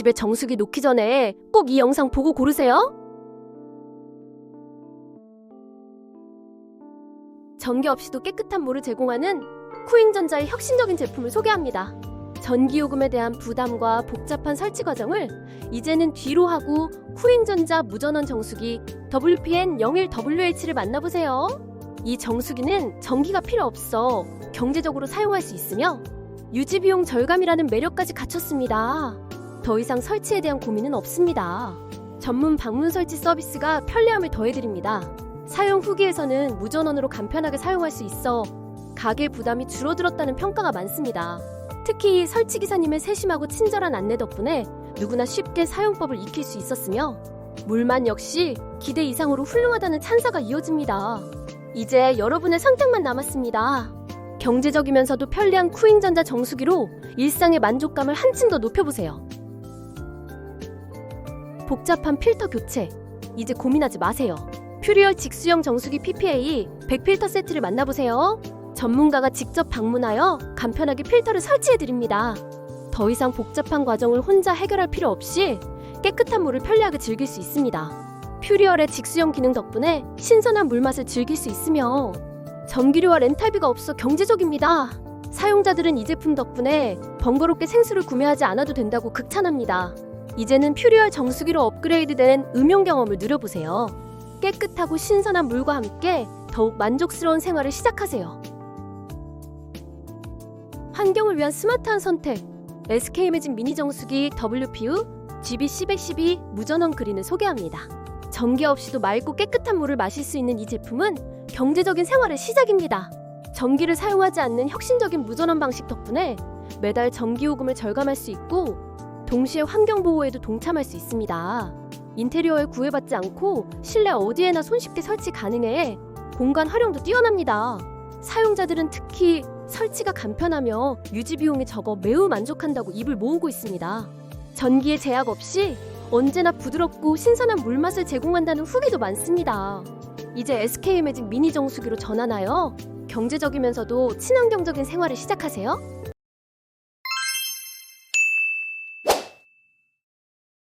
집에 정수기 놓기 전에 꼭 이 영상 보고 고르세요. 전기 없이도 깨끗한 물을 제공하는 쿠잉전자의 혁신적인 제품을 소개합니다. 전기요금에 대한 부담과 복잡한 설치 과정을 이제는 뒤로 하고 쿠잉전자 무전원 정수기 WPN01WH를 만나보세요. 이 정수기는 전기가 필요 없어 경제적으로 사용할 수 있으며 유지 비용 절감이라는 매력까지 갖췄습니다. 더 이상 설치에 대한 고민은 없습니다. 전문 방문 설치 서비스가 편리함을 더해드립니다. 사용 후기에서는 무전원으로 간편하게 사용할 수 있어 가게 부담이 줄어들었다는 평가가 많습니다. 특히 설치 기사님의 세심하고 친절한 안내 덕분에 누구나 쉽게 사용법을 익힐 수 있었으며 물만 역시 기대 이상으로 훌륭하다는 찬사가 이어집니다. 이제 여러분의 선택만 남았습니다. 경제적이면서도 편리한 쿠잉전자 정수기로 일상의 만족감을 한층 더 높여보세요. 복잡한 필터 교체 이제 고민하지 마세요. 퓨리얼 직수형 정수기 PPA 100필터 세트를 만나보세요. 전문가가 직접 방문하여 간편하게 필터를 설치해 드립니다. 더 이상 복잡한 과정을 혼자 해결할 필요 없이 깨끗한 물을 편리하게 즐길 수 있습니다. 퓨리얼의 직수형 기능 덕분에 신선한 물맛을 즐길 수 있으며 전기료와 렌탈비가 없어 경제적입니다. 사용자들은 이 제품 덕분에 번거롭게 생수를 구매하지 않아도 된다고 극찬합니다. 이제는 퓨리얼 정수기로 업그레이드된 음용 경험을 누려보세요. 깨끗하고 신선한 물과 함께 더욱 만족스러운 생활을 시작하세요. 환경을 위한 스마트한 선택. SK 매진 미니 정수기 WPU GB1112 무전원 그린을 소개합니다. 전기 없이도 맑고 깨끗한 물을 마실 수 있는 이 제품은 경제적인 생활의 시작입니다. 전기를 사용하지 않는 혁신적인 무전원 방식 덕분에 매달 전기요금을 절감할 수 있고 동시에 환경 보호에도 동참할 수 있습니다. 인테리어에 구애받지 않고 실내 어디에나 손쉽게 설치 가능해 공간 활용도 뛰어납니다. 사용자들은 특히 설치가 간편하며 유지 비용이 적어 매우 만족한다고 입을 모으고 있습니다. 전기에 제약 없이 언제나 부드럽고 신선한 물맛을 제공한다는 후기도 많습니다. 이제 SK 매직 미니 정수기로 전환하여 경제적이면서도 친환경적인 생활을 시작하세요.